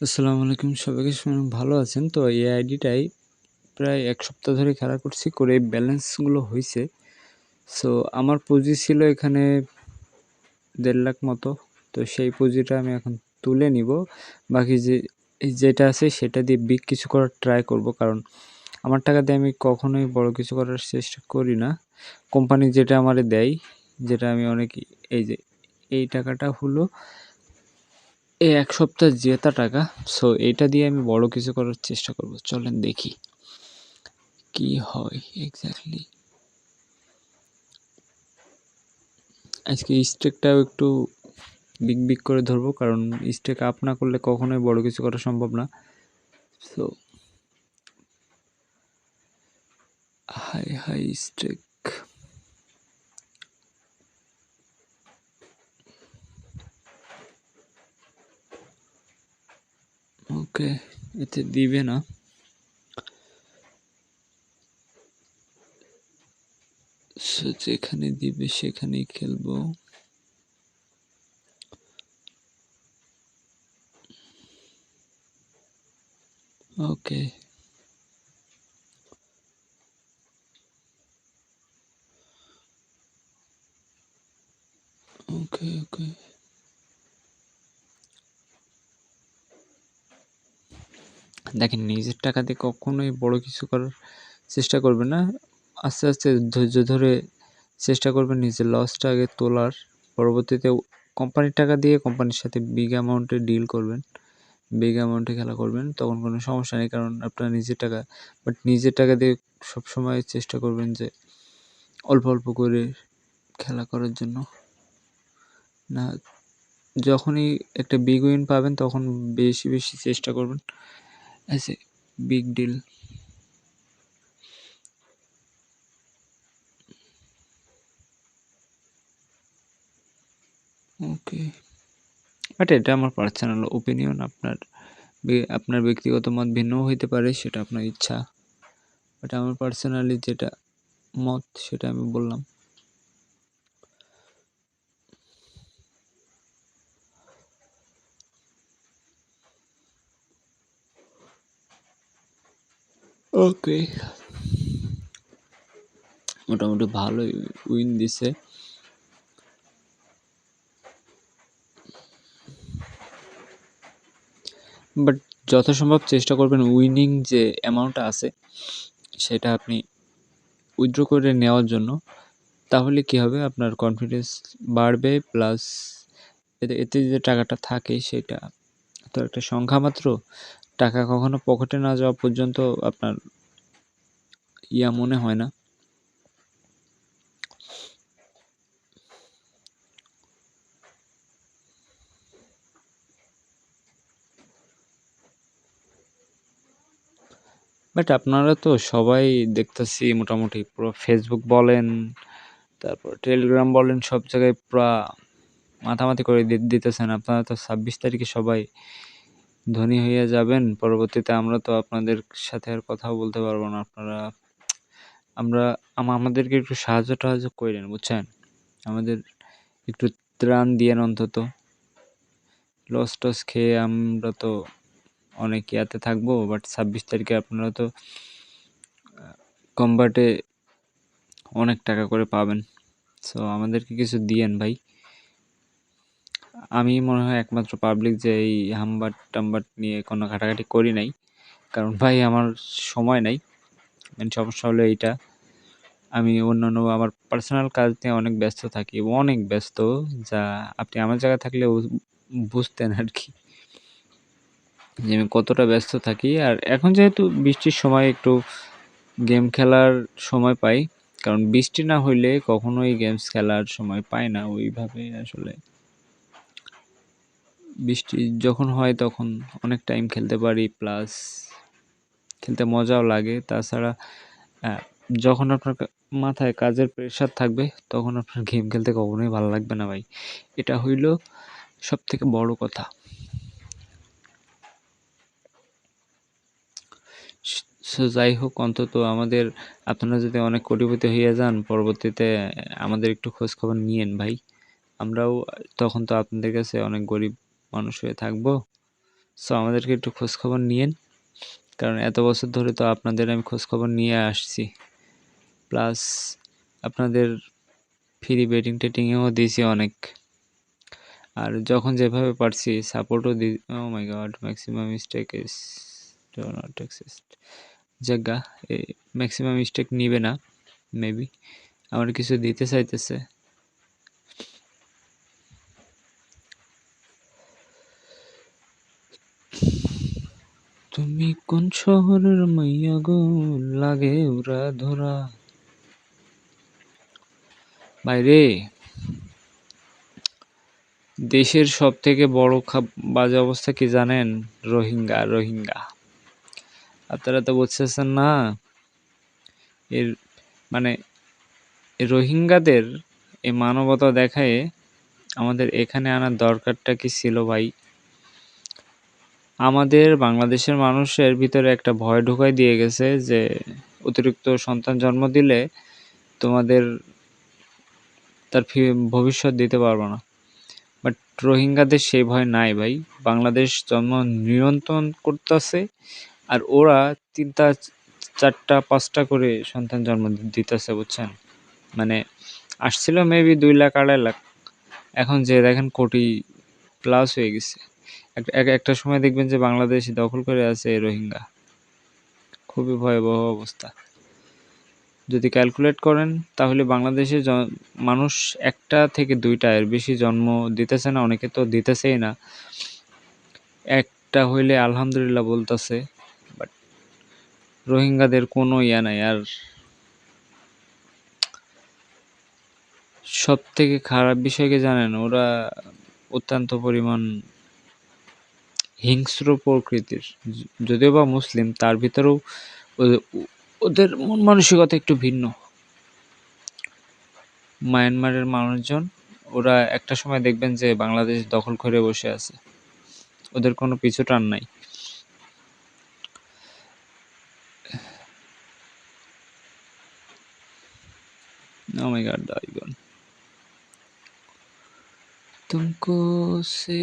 আসসালামু আলাইকুম, সবাইকে ভালো আছেন? তো এই আইডিটাই প্রায় এক সপ্তাহ ধরে খেলা করছি, করে ব্যালেন্সগুলো হয়েছে সো আমার পুঁজি ছিল এখানে দেড় লাখ মতো। তো সেই পুঁজিটা আমি এখন তুলে নিব। বাকি যে, যেটা আছে সেটা দিয়ে বিগ কিছু করার ট্রাই করব। কারণ আমার টাকা দিয়ে আমি কখনোই বড় কিছু করার চেষ্টা করি না। কোম্পানি যেটা আমারে দেয়, যেটা আমি অনেক, এই যে, এই টাকাটা হলো এই এক সপ্তাহ জেতা টাকা। সো এটা দিয়ে আমি বড় কিছু করার চেষ্টা করব। চলেন দেখি কি হয় এক্স্যাক্টলি আজকে স্টেকটাও একটু বিগ বিগ করে ধরবো, কারণ স্টেক আপ না করলে কখনোই বড় কিছু করা সম্ভব না। So high high stake okay এতে দিবে না। যেখানে দিবে সেখানেই খেলব। ওকে। ওকে ওকে। দেখেন, নিজের টাকা দিয়ে কখনোই বড় কিছু করার চেষ্টা করবেন না। আস্তে আস্তে ধৈর্য ধরে চেষ্টা করবেন নিজের লসটা আগে তোলার। পরবর্তীতে কোম্পানির টাকা দিয়ে কোম্পানির সাথে বিগ অ্যামাউন্টে ডিল করবেন। বিগ অ্যামাউন্টে খেলা করবেন, তখন কোনো সমস্যা নেই, কারণ আপনার নিজের টাকা। বাট নিজের টাকা দিয়ে সবসময় চেষ্টা করবেন যে অল্প অল্প করে খেলা করার জন্য। না, যখনই একটা বিগ উইন পাবেন, তখন বেশি বেশি চেষ্টা করবেন। A big deal okay but এটা আমার পার্সোনাল ওপিনিয়ন আপনার আপনার ব্যক্তিগত মত ভিন্নও হইতে পারে, সেটা আপনার ইচ্ছা। বাট আমার পার্সোনালি যেটা মত, সেটা আমি বললাম। ওকে মোটামুটি ভালোই উইন দিছে। বাট যথাসম্ভব চেষ্টা করবেন উইনিং যে অ্যামাউন্টটা আছে, সেটা আপনি উইথড্র করে নেওয়ার জন্য। তাহলে কি হবে? আপনার কনফিডেন্স বাড়বে প্লাস এতে এতে যে টাকাটা থাকে সেটা, তো একটা সংখ্যা মাত্র টাকা কখনো পকেটে না যাওয়া পর্যন্ত আপনার ইয়া মনে হয় না। বাট আপনারা তো সবাই দেখতেছি মোটামুটি পুরো ফেসবুক বলেন, তারপর টেলিগ্রাম বলেন, সব জায়গায় পুরা মাথামাতি করে দিতেছেন। আপনারা তো ছাব্বিশ তারিখে সবাই ধনী হইয়া যাবেন, পরবর্তীতে আমরা তো আপনাদের সাথে আর কথাও বলতে পারব না। আপনারা, আমরা আমাদেরকে একটু সাহায্য টাহায্য করেন বুঝছেন? আমাদের একটু ত্রাণ দিয়েন অন্তত। লস টস খেয়ে আমরা তো অনেক ইয়াতে থাকব, বাট ছাব্বিশ তারিখে আপনারা তো কম্বাটে অনেক টাকা করে পাবেন। সো আমাদেরকে কিছু দিয়েন ভাই। আমি মনে হয় একমাত্র পাবলিক যে এই হাম্বার টাম্বার নিয়ে কোনো ঘাটাঘাটি করি নাই। কারণ ভাই, আমার সময় নাই। মেন সমস্যা হলো এইটা। আমি অন্যান্য আমার পার্সোনাল কাজ নিয়ে অনেক ব্যস্ত থাকি অনেক ব্যস্ত যা আপনি আমার জায়গায় থাকলে বুঝতেন আর কি যে আমি কতটা ব্যস্ত থাকি। আর এখন যেহেতু বৃষ্টির সময় একটু গেম খেলার সময় পাই, কারণ বৃষ্টি না হইলে কখনোই গেমস খেলার সময় পাই না। ওইভাবে আসলে বৃষ্টি যখন হয় তখন অনেক টাইম খেলতে পারি প্লাস খেলতে মজাও লাগে। তাছাড়া যখন আপনার মাথায় কাজের প্রেশার থাকবে, তখন আপনার গেম খেলতে কখনোই ভালো লাগবে না ভাই। এটা হইল সব থেকে বড় কথা। সো যাই হোক, অন্তত আমাদের, আপনারা যদি অনেক কোটিপতি হইয়া যান, পরবর্তীতে আমাদের একটু খোঁজ খবর নিয়েন ভাই। আমরাও, তখন তো আপনাদের কাছে অনেক গরিব মানুষ হয়ে থাকব। সো আমাদেরকে একটু খোঁজখবর নিয়েন। কারণ এত বছর ধরে তো আপনাদের আমি খোঁজখবর নিয়ে আসছি। প্লাস আপনাদের ফ্রি বেটিং টেটিংয়েও দিয়েছি অনেক। আর যখন যেভাবে পারছি সাপোর্টও দি oh my god maximum mistake জায়গা এই ম্যাক্সিমাম মিস্টেক নিবে না মেবি আমার কিছু দিতে চাইতেছে। তুমি কোন শহরের মাইয়া গো? লাগে উরা ধরা। বাইরে, দেশের সব থেকে বড় বাজে অবস্থা কি জানেন? রোহিঙ্গা রোহিঙ্গা। আপনারা তো বুঝতেছেন না, এর মানে রোহিঙ্গাদের এই মানবতা দেখায় আমাদের এখানে আনার দরকারটা কি ছিল ভাই? আমাদের বাংলাদেশের মানুষের ভিতরে একটা ভয় ঢুকাই দিয়ে গেছে যে অতিরিক্ত সন্তান জন্ম দিলে তোমাদের তার ভবিষ্যৎ দিতে পারব না। বাট রোহিঙ্গাদের সেই ভয় নাই ভাই। বাংলাদেশ জন্ম নিয়ন্ত্রণ করতেছে আর ওরা তিনটা, চারটা, পাঁচটা করে সন্তান জন্ম দিতেছে, বুঝছেন? মানে আসছিল মেবি দুই লাখ, আড়াই লাখ। এখন যে দেখেন কোটি প্লাস হয়ে গেছে। একটা সময় দেখবেন যে বাংলাদেশ দখল করে আছে রোহিঙ্গা। খুবই ভয়াবহ অবস্থা। যদি ক্যালকুলেট করেন, তাহলে বাংলাদেশে মানুষ একটা থেকে দুইটা এর বেশি জন্ম দিতেছে না, অনেকে তো দিতেছেই না। একটা হইলে আলহামদুলিল্লাহ বলতেছে বাট রোহিঙ্গাদের কোনো ইয়া নাই। আর সব থেকে খারাপ বিষয় কি জানেন? ওরা অত্যন্ত পরিমাণ হিংস্র প্রকৃতির যদিও বা মুসলিম তার ভিতরেও ওদের মন মানসিকতা একটু ভিন্ন মায়ানমারের মানুষজন ওরা একটা সময় দেখবেন যে বাংলাদেশ দখল করে বসে আছে ওদের কোনো পিছু টান নাই Oh my god, Daigon. तुमको से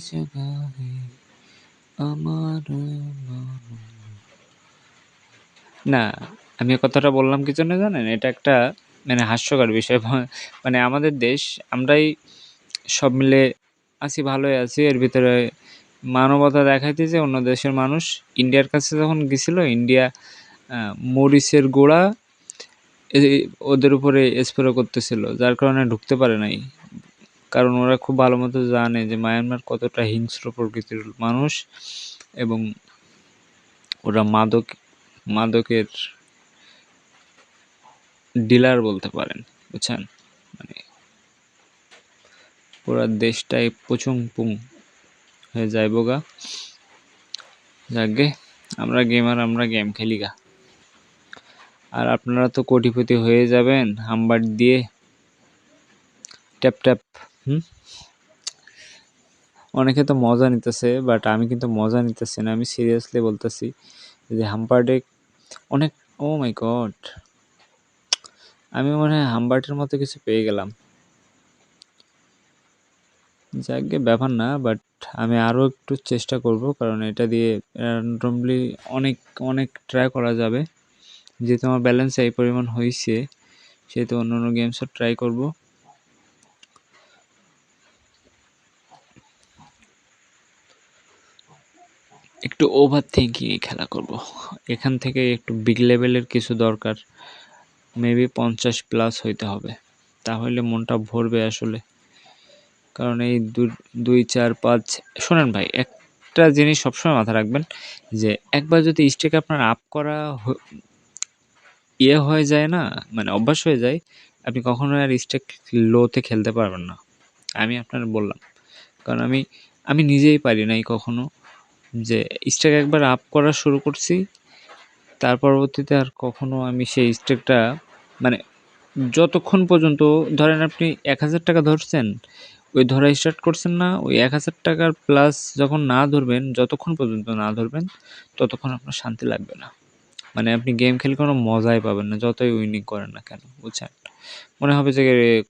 जगह है আমার না, আমি কথাটা বললাম কি জন্য জানেন? এটা একটা মানে হাস্যকর বিষয়। মানে আমাদের দেশ, আমরাই সব মিলে আছি, ভালোই আছি। এর ভিতরে মানবতা দেখাইতে যে অন্য দেশের মানুষ ইন্ডিয়ার কাছে যখন গেছিল, ইন্ডিয়া মরিচের গোড়া ওদের উপরে স্প্রে করতেছিল, যার কারণে ঢুকতে পারে নাই। কারণ ওরা খুব ভালো মতো জানে যে মায়ানমার কতটা হিংস্র প্রকৃতির মানুষ এবং ওরা মাদক, মাদকের ডিলার বলতে পারেন, বুঝছেন? মানে পুরা দেশটাই পুচুং পুং হয়ে যায় বোগা। যাকে আমরা গেমার আমরা গেম খেলি গা। আর আপনারা তো কোটিপতি হয়ে যাবেন হাম্বার দিয়ে। Tap tap. হুম? অনেকে তো মজা নিতেছে বাট আমি কিন্তু মজা নিতেছি না। আমি সিরিয়াসলি বলতেছি যে হাম্পারডে অনেক ও মাই গড আমি মনে হয় হাম্বার্টের মতো কিছু পেয়ে গেলাম। যাকে ব্যাপার না বাট আমি আরও একটু চেষ্টা করব, কারণ এটা দিয়ে র্যান্ডমলি অনেক অনেক ট্রাই করা যাবে। যেহেতু আমার ব্যালেন্স এই পরিমাণ হয়েছে সেহেতু অন্য অন্য গেমসও ট্রাই করব। একটু ওভার থিঙ্কিং খেলা করব। এখান থেকে একটু বিগ লেভেলের কিছু দরকার। মেবি পঞ্চাশ প্লাস হইতে হবে। তাহলে মনটা ভরবে আসলে। কারণ এই দুই, চার, পাঁচ, শোনেন ভাই, একটা জিনিস সবসময় মাথায় রাখবেন যে একবার যদি স্টেক আপনার আপ করা ইয়ে হয়ে যায় না মানে অভ্যাস হয়ে যায়, আপনি কখনো আর স্টেক লোতে খেলতে পারবেন না। আমি আপনার বললাম। কারণ আমি আমি নিজেই পারি নাই কখনো। যে স্টেক একবার আপ করা শুরু করছি। তার পরবর্তীতে আর কখনো আমি সেই স্টেকটা মানে যতক্ষণ পর্যন্ত ধরেন আপনি এক হাজার টাকা ধরছেন, ওই ধরা স্টার্ট করছেন না, ওই এক হাজার টাকার প্লাস যখন না ধরবেন, যতক্ষণ পর্যন্ত না ধরবেন, ততক্ষণ আপনার শান্তি লাগবে না। মানে আপনি গেম খেলে কোনো মজাই পাবেন না, যতই উইনিং করেন না কেন, বুঝছেন? মনে হবে যে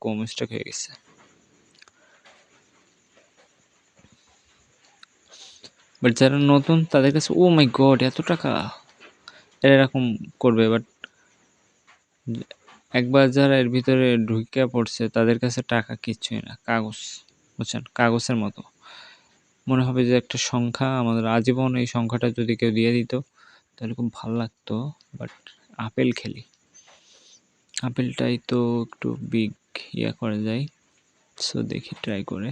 কম স্টক হয়ে গেছে। বাট যারা নতুন, তাদের কাছে ও মাই গড এত টাকা? এরকম করবে বাট একবার যারা এর ভিতরে ঢুকে পড়ছে, তাদের কাছে টাকা কিচ্ছুই না, কাগজ, বুঝছেন? কাগজের মতো। মনে হবে যে একটা সংখ্যা, আমাদের আজীবন এই সংখ্যাটা যদি কেউ দিয়ে দিত, তাহলে খুব ভালো লাগতো বাট আপেল খেলি। আপেলটাই তো একটু বিগ ইয়া করা যায় সো দেখি ট্রাই করে।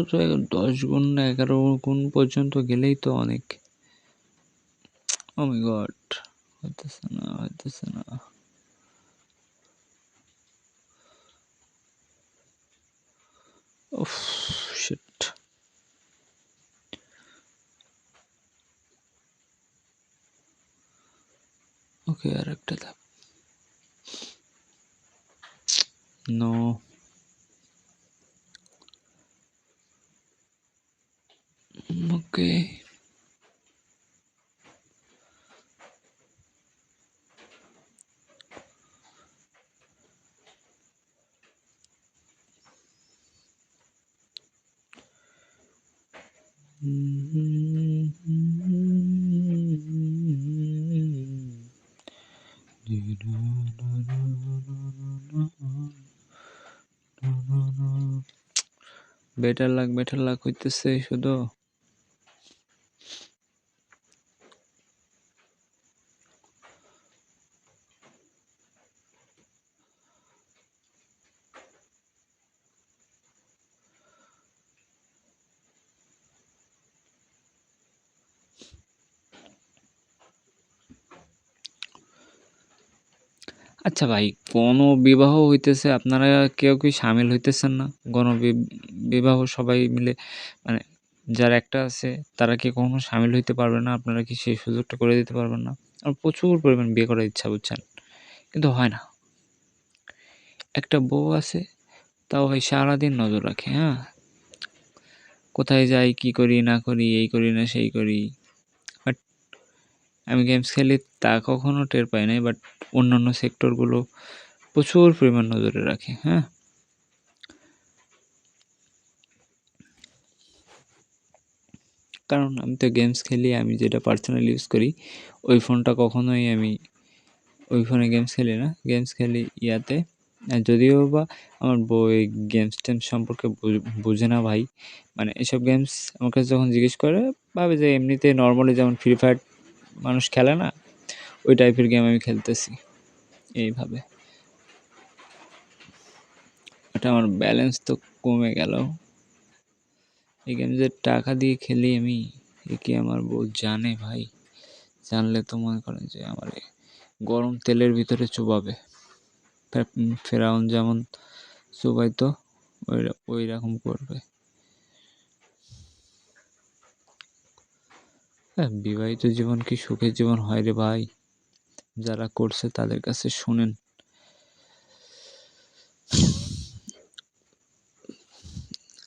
অন্তত দশ গুণ না এগারো গুণ পর্যন্ত গেলেই তো অনেক। ও মাই গড হইতেছে না হইতেছে না। উফ শিট ওকে আর একটা ধাপ নো ওকে বেটার লাগ বেটার লাগ হইতেছে শুধু। আচ্ছা ভাই, কোনো বিবাহ হইতেছে আপনারা কেউ কি সামিল হইতেছেন না? গণ বিবাহ সবাই মিলে মানে যার একটা আছে, তারা কি কখনো সামিল হইতে পারবে না? আপনারা কি সেই সুযোগটা করে দিতে পারবেন না? আর প্রচুর পরিমাণ বিয়ে করার ইচ্ছা, বুঝছেন? কিন্তু হয় না। একটা বউ আছে, তাও ভাই সারাদিন নজর রাখে হ্যাঁ? কোথায় যাই, কি করি, না করি, এই করি, না সেই করি। আমি গেমস খেলি তা কখনো টের পাই নাই বাট অন্যান্য সেক্টরগুলো প্রচুর পরিমাণ নজরে রাখে হ্যাঁ? কারণ আমি তো গেমস খেলি, আমি যেটা পার্সোনাল ইউজ করি, ওই ফোনটা কখনোই আমি, ওই ফোনে গেমস খেলি না। গেমস খেলি ইয়াতে। যদিও বা আমার বই গেমস টেমস সম্পর্কে বুঝে না ভাই মানে এসব গেমস আমার কাছে যখন জিজ্ঞেস করে, ভাবে যে এমনিতে নর্মালি যেমন ফ্রি ফায়ার মানুষ খেলে না, ওই টাইপের গেম আমি খেলতেছি এইভাবে। এটা আমার ব্যালেন্স তো কমে গেল। এই গেম যে টাকা দিয়ে খেলি আমি, এ কি আমার বউ জানে ভাই? জানলে তো মনে করেন যে আমার গরম তেলের ভিতরে চুবাবে। ফেরাউন যেমন চুবাইতো, ওই ওই রকম করবে। হ্যাঁ বিবাহিত জীবন কি সুখের জীবন হয় রে ভাই? যারা করছে তাদের কাছে শুনেন।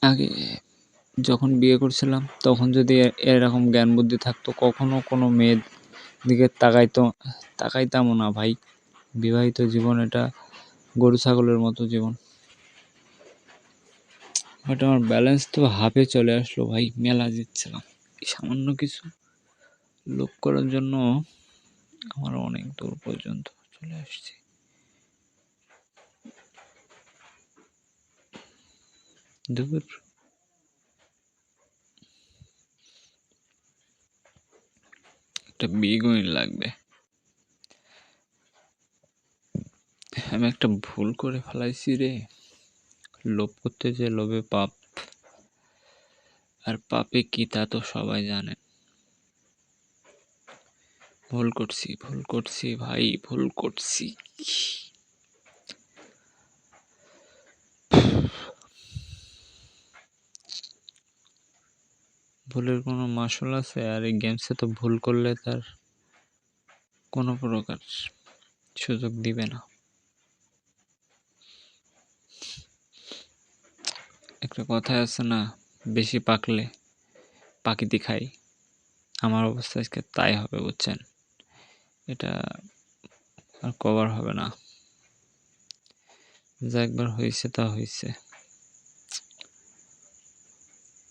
আগে যখন বিয়ে করছিলাম, তখন যদি এরকম জ্ঞান বুদ্ধি থাকতো, কখনো কোনো মেয়ের দিকে তাকাইতো, তাকাইতামও না ভাই। বিবাহিত জীবন এটা গরু ছাগলের মতো জীবন। বাট আমার ব্যালেন্স তো হাফে চলে আসলো ভাই, মেলা জিতছিলাম সামান্য কিছু লোক করার জন্য আমার অনেক দূর পর্যন্ত চলে আসছি। দূর একটা বিগুইন লাগবে। আমি একটা ভুল করে ফেলাইছি রে। লোভ করতে যে লোভে পাপ। আর পাপে কি তা তো সবাই জানেন ভুল করছি ভুল করছি ভাই, ভুল করছি। ভুলের কোনো মাসল আছে? আর এই গেমসে তো ভুল করলে তার কোনো প্রকার সুযোগ দিবে না। একটা কথায় আছে না, বেশি পাকলে পাকিতি খাই আমার অবস্থা আজকে তাই হবে, বুঝছেন? এটা আর কভার হবে না। যা একবার হয়েছে তা হয়েছে।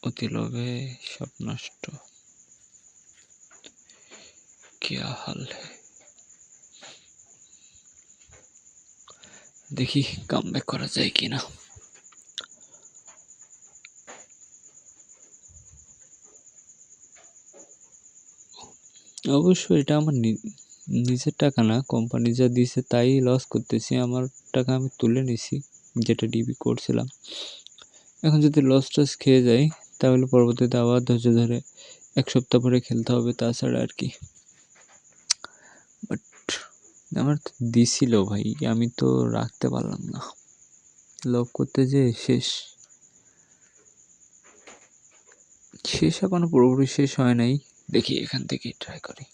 অতি লোভে সব নষ্ট। কিয়া হাল দেখি কাম ব্যাক করা যায় কিনা। অবশ্যই এটা আমার নিজের টাকা না কোম্পানি যা দিয়েছে তাই লস করতেছি, আমার টাকা আমি তুলে নিছি, যেটা ডিবি করছিলাম। এখন যদি লস টস খেয়ে যাই, তাহলে পরবর্তীতে আবার ধৈর্য ধরে এক সপ্তাহ পরে খেলতে হবে, তাছাড়া আর কি। বাট আমার তো দিছিল ভাই, আমি তো রাখতে পারলাম না। লভ করতে যে শেষ। শেষ এখনও পুরোপুরি শেষ হয় নাই, দেখি এখান থেকে ট্রাই করি।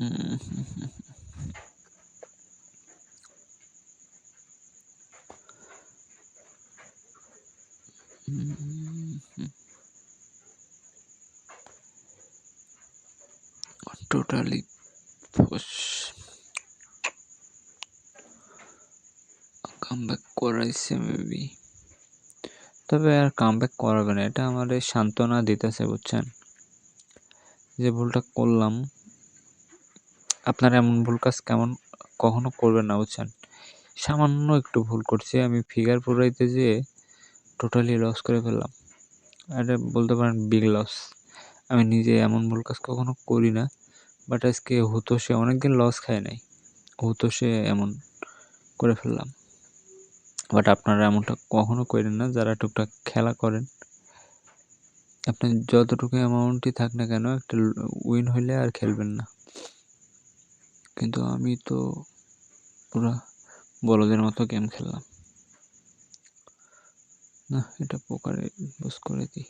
টোটালি কামব্যাক করাইছে মেবি তবে আর কামব্যাক করাবে না, এটা আমার সান্ত্বনা দিতেছে, বুঝছেন? যে ভুলটা করলাম আপনারা এমন ভুল কাজ কেমন কখনো করবেন না বুঝছেন? সামান্য একটু ভুল করছি, আমি ফিগার পুরাইতে যেয়ে টোটালি লস করে ফেললাম। এটা বলতে পারেন বিগ লস আমি নিজে এমন ভুল কাজ কখনো করি না বাট আজকে হতো সে অনেকদিন লস খায় নাই। হতো সে এমন করে ফেললাম। বাট আপনারা এমনটা কখনো করেন না, যারা টুকটাক খেলা করেন। আপনি যতটুকু অ্যামাউন্টই থাক না কেন, একটা উইন হইলে আর খেলবেন না। কিন্তু আমি তো পুরা বলদের মতো গেম খেললাম। না, এটা পোকারে বুঝ করে দিই।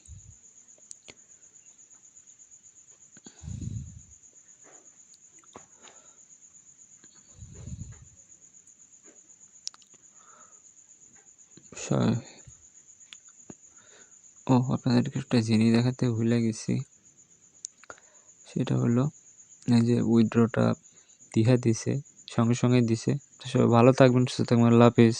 ও, আপনাদেরকে একটা জিনিস দেখাতে ভুলে গেছি। সেটা হলো, এই যে উইথড্রটা দিহা দিছে সঙ্গে সঙ্গে দিছে। সবাই ভালো থাকবেন সুস্থ থাকবেন আল্লাহ হাফিজ।